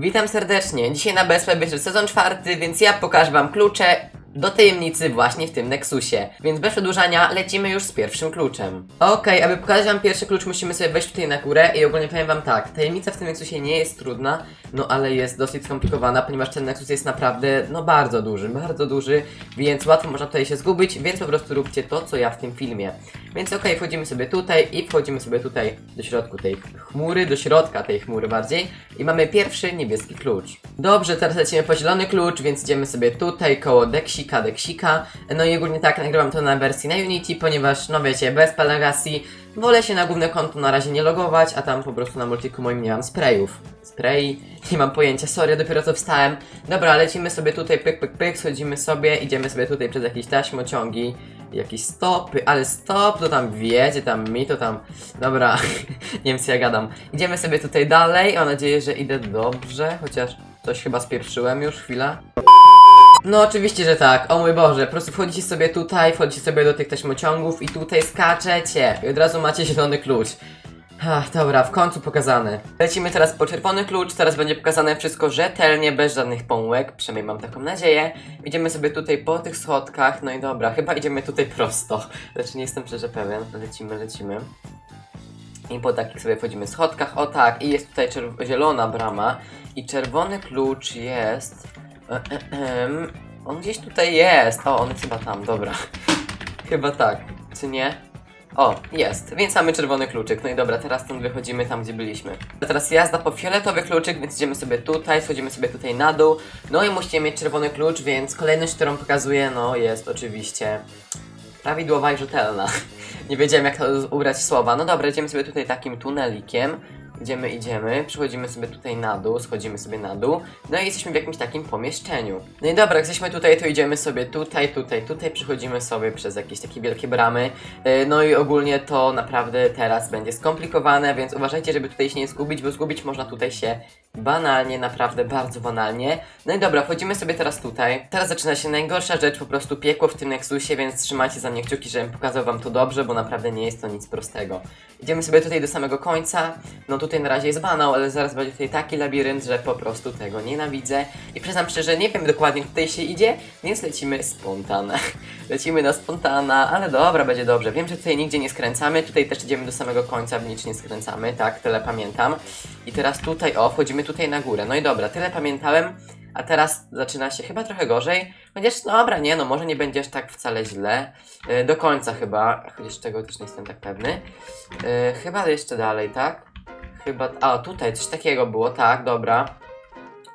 Witam serdecznie. Dzisiaj na BSP wyszedł sezon czwarty, więc ja pokażę wam klucze do tajemnicy właśnie w tym Nexusie. Więc bez przedłużania lecimy już z pierwszym kluczem. Okej, aby pokazać wam pierwszy klucz musimy sobie wejść tutaj na górę i ogólnie powiem wam tak, tajemnica w tym Nexusie nie jest trudna, no ale jest dosyć skomplikowana, ponieważ ten Nexus jest naprawdę, no bardzo duży, bardzo duży, więc łatwo można tutaj się zgubić, więc po prostu róbcie to, co ja w tym filmie. Więc okej, wchodzimy sobie tutaj i wchodzimy sobie tutaj do środku tej chmury, do środka tej chmury bardziej i mamy pierwszy niebieski klucz. Dobrze, teraz lecimy po zielony klucz, więc idziemy sobie tutaj koło deksika. No i ogólnie tak, nagrywam to na wersji na Unity, ponieważ, no wiecie, bez Legacy wolę się na główne konto na razie nie logować, a tam po prostu na multiku moim nie mam sprayów. Spray, nie mam pojęcia, sorry, dopiero co wstałem. Dobra, lecimy sobie tutaj, pyk, pyk, pyk, schodzimy sobie, idziemy sobie tutaj przez jakieś taśmociągi, jakieś stopy, ale stop, to tam wiecie, tam mi, to tam, dobra, nie wiem co ja gadam. Idziemy sobie tutaj dalej, mam nadzieję, że idę dobrze, chociaż coś chyba spieprzyłem już, chwila. No oczywiście, że tak, o mój Boże, po prostu wchodzicie sobie tutaj, wchodzicie sobie do tych taśmociągów i tutaj skaczecie i od razu macie zielony klucz. Ach, dobra, w końcu pokazane. Lecimy teraz po czerwony klucz, teraz będzie pokazane wszystko rzetelnie, bez żadnych pomyłek, przynajmniej mam taką nadzieję. Idziemy sobie tutaj po tych schodkach, no i dobra, chyba idziemy tutaj prosto. Znaczy nie jestem szczerze pewien, lecimy, lecimy. I po takich sobie wchodzimy schodkach, o tak, i jest tutaj zielona brama i czerwony klucz jest... On gdzieś tutaj jest, o, on chyba tam, dobra. Chyba tak, czy nie? O, jest, więc mamy czerwony kluczyk. No i dobra, teraz stąd wychodzimy tam, gdzie byliśmy. Teraz jazda po fioletowy kluczyk, więc idziemy sobie tutaj, schodzimy sobie tutaj na dół. No i musicie mieć czerwony klucz, więc kolejność, którą pokazuję, no jest oczywiście prawidłowa i rzetelna. Nie wiedziałem jak to ubrać słowa. No dobra, idziemy sobie tutaj takim tunelikiem. Idziemy, idziemy, przechodzimy sobie tutaj na dół, schodzimy sobie na dół, no i jesteśmy w jakimś takim pomieszczeniu. No i dobra, jak jesteśmy tutaj, to idziemy sobie tutaj, tutaj, tutaj, przechodzimy sobie przez jakieś takie wielkie bramy. Yy, No i ogólnie to naprawdę teraz będzie skomplikowane, więc uważajcie, żeby tutaj się nie zgubić, bo zgubić można tutaj się banalnie, naprawdę bardzo banalnie. No i dobra, wchodzimy sobie teraz tutaj. Teraz zaczyna się najgorsza rzecz, po prostu piekło w tym Nexusie, więc trzymajcie za mnie kciuki, żebym pokazał wam to dobrze, bo naprawdę nie jest to nic prostego. Idziemy sobie tutaj do samego końca. No tutaj na razie jest banał, ale zaraz będzie tutaj taki labirynt, że po prostu tego nienawidzę. I przyznam szczerze, nie wiem dokładnie, jak tutaj się idzie, więc lecimy spontana. lecimy na spontana, ale dobra, będzie dobrze. Wiem, że tutaj nigdzie nie skręcamy, tutaj też idziemy do samego końca, w nic nie skręcamy, tak, tyle pamiętam. I teraz tutaj, o, wchodzimy tutaj na górę. No i dobra, tyle pamiętałem. A teraz zaczyna się chyba trochę gorzej. Chociaż no dobra, nie no, może nie będziesz tak wcale źle. Yy, do końca chyba, chociaż czego też nie jestem tak pewny. Yy, chyba jeszcze dalej, tak? Chyba. A, tutaj coś takiego było, tak, dobra.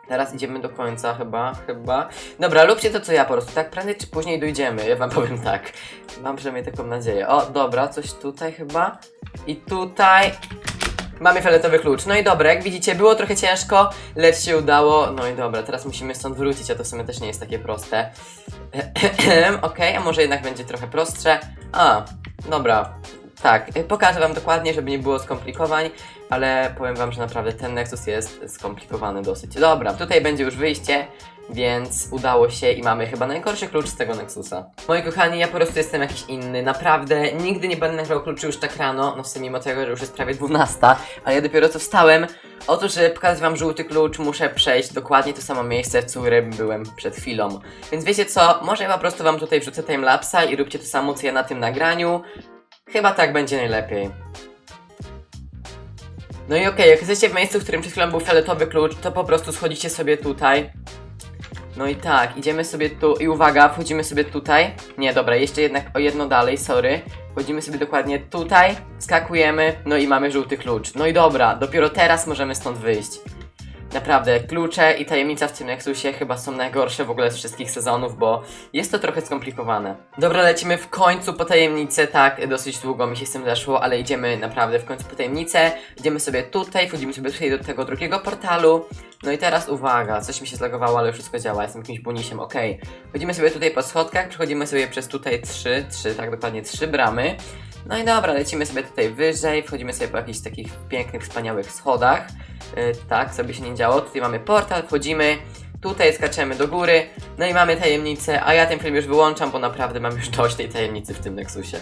Teraz idziemy do końca, chyba, chyba. Dobra, lubcie to co ja po prostu, tak prędzej czy później dojdziemy, ja wam powiem tak. Mam przynajmniej taką nadzieję. O, dobra, coś tutaj chyba. I tutaj. Mamy fioletowy klucz. No i dobra, jak widzicie, było trochę ciężko, lecz się udało. No i dobra, teraz musimy stąd wrócić, a to w sumie też nie jest takie proste. Okej, a może jednak będzie trochę prostsze. A, dobra. Tak, pokażę wam dokładnie, żeby nie było skomplikowań, ale powiem wam, że naprawdę ten Nexus jest skomplikowany dosyć. Dobra, tutaj będzie już wyjście, więc udało się i mamy chyba najgorszy klucz z tego Nexusa. Moi kochani, ja po prostu jestem jakiś inny, naprawdę nigdy nie będę nagrał kluczy już tak rano, no w sumie mimo tego, że już jest prawie 12, ale ja dopiero co wstałem. Otóż, żeby pokazać wam żółty klucz, muszę przejść dokładnie to samo miejsce, w którym byłem przed chwilą. Więc wiecie co, może ja po prostu wam tutaj wrzucę timelapsa i róbcie to samo, co ja na tym nagraniu. Chyba tak będzie najlepiej. No i okej, jak jesteście w miejscu, w którym przed chwilą był fioletowy klucz, to po prostu schodzicie sobie tutaj. No i tak, idziemy sobie tu i uwaga, wchodzimy sobie tutaj. Nie, dobra, jeszcze jednak o jedno dalej, sorry. Wchodzimy sobie dokładnie tutaj, skakujemy, no i mamy żółty klucz. No i dobra, dopiero teraz możemy stąd wyjść. Naprawdę, klucze i tajemnica w tym Nexusie chyba są najgorsze w ogóle z wszystkich sezonów, bo jest to trochę skomplikowane. Dobra, lecimy w końcu po tajemnicę, tak, dosyć długo mi się z tym zeszło, ale idziemy naprawdę w końcu po tajemnicę. Idziemy sobie tutaj, wchodzimy sobie tutaj do tego drugiego portalu. No i teraz uwaga, coś mi się zlagowało, ale wszystko działa, jestem jakimś bunisiem, okej. Wchodzimy sobie tutaj po schodkach, przechodzimy sobie przez tutaj trzy, trzy, tak dokładnie trzy bramy. No i dobra, lecimy sobie tutaj wyżej, wchodzimy sobie po jakichś takich pięknych, wspaniałych schodach. Yy, tak, sobie się nie działo. Tutaj mamy portal, wchodzimy. Tutaj skaczemy do góry, no i mamy tajemnicę, a ja ten film już wyłączam, bo naprawdę mam już dość tej tajemnicy w tym Nexusie.